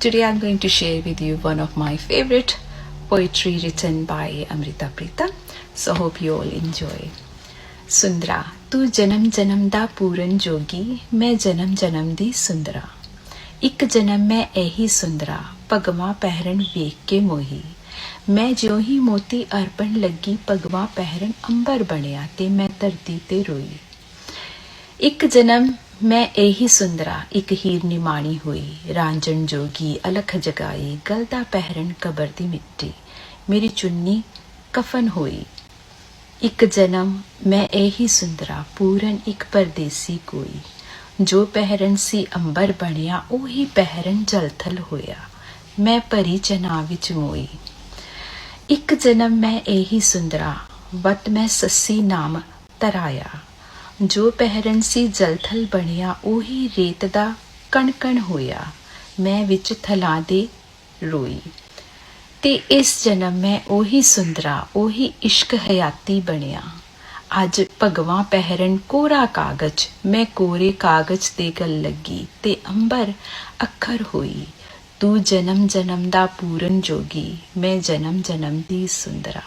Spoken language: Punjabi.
Today I'm going to share with you one of my favorite poetry written by Amrita Prita. So, hope you all enjoy. ਸੁੰਦਰਾ ਤੂੰ ਜਨਮ ਜਨਮ ਦਾ ਪੂਰਨ ਜੋਗੀ ਮੈਂ ਜਨਮ ਜਨਮ ਦੀ ਸੁੰਦਰਾ ਇੱਕ ਜਨਮ ਮੈਂ ਇਹੀ ਸੁੰਦਰਾ ਪਗਮਾ ਪਹਿਰਨ ਵੇਖ ਕੇ ਮੋਹੀ ਮੈਂ ਜਿਉਂ ਹੀ ਮੋਤੀ ਅਰਪਣ ਲੱਗੀ ਪਗਮਾ ਪਹਿਰਨ ਅੰਬਰ ਬਣਿਆ ਤੇ ਮੈਂ ਧਰਤੀ ਤੇ ਰੋਈ ਇੱਕ ਜਨਮ ਮੈਂ ਇਹੀ ਸੁੰਦਰਾ, ਇੱਕ ਹੀਰ ਨਿਮਾਣੀ ਹੋਈ, ਰਾਂਝਣ ਜੋਗੀ, ਅਲਖ ਜਗਾਈ, ਗਲਦਾ ਪਹਿਰਨ ਕਬਰ ਦੀ ਮਿੱਟੀ, ਮੇਰੀ ਚੁੰਨੀ ਕਫਨ ਹੋਈ। ਇੱਕ ਜਨਮ ਮੈਂ ਇਹੀ ਸੁੰਦਰਾ, ਪੂਰਨ ਇੱਕ ਪਰਦੇਸੀ ਕੋਈ। ਜੋ ਪਹਿਰਨ ਸੀ ਅੰਬਰ ਬਣਿਆ, ਉਹੀ ਪਹਿਰਨ ਜਲਥਲ ਹੋਇਆ। ਮੈਂ ਭਰੀ ਚਨਾ ਵਿੱਚ ਮੋਈ। ਇੱਕ ਜਨਮ ਮੈਂ ਇਹੀ ਸੁੰਦਰਾ ਵਤ ਮੈਂ ਸੱਸੀ ਨਾਮ ਤਰਾਇਆ ਜੋ ਪਹਿਰਨ ਸੀ ਜਲਥਲ ਬਣਿਆ, ਉਹੀ ਰੇਤ ਦਾ ਕਣਕਣ ਹੋਇਆ। ਮੈਂ ਵਿੱਚ ਥਲਾਂ ਦੇ ਰੋਈ। ਤੇ ਇਸ ਜਨਮ ਮੈਂ ਉਹੀ ਸੁੰਦਰਾ, ਉਹੀ ਇਸ਼ਕ ਹਯਾਤੀ ਬਣਿਆ। ਅੱਜ ਭਗਵਾਂ ਪਹਿਰਨ ਕੋਰਾ ਕਾਗਜ਼, ਮੈਂ ਕੋਰੇ ਕਾਗਜ਼ ਤੇ ਗੱਲ ਲੱਗੀ, ਤੇ ਅੰਬਰ ਅੱਖਰ ਹੋਈ। ਤੂੰ ਜਨਮ ਜਨਮ ਦਾ ਪੂਰਨ ਜੋਗੀ, ਮੈਂ ਜਨਮ ਜਨਮ ਦੀ ਸੁੰਦਰਾ।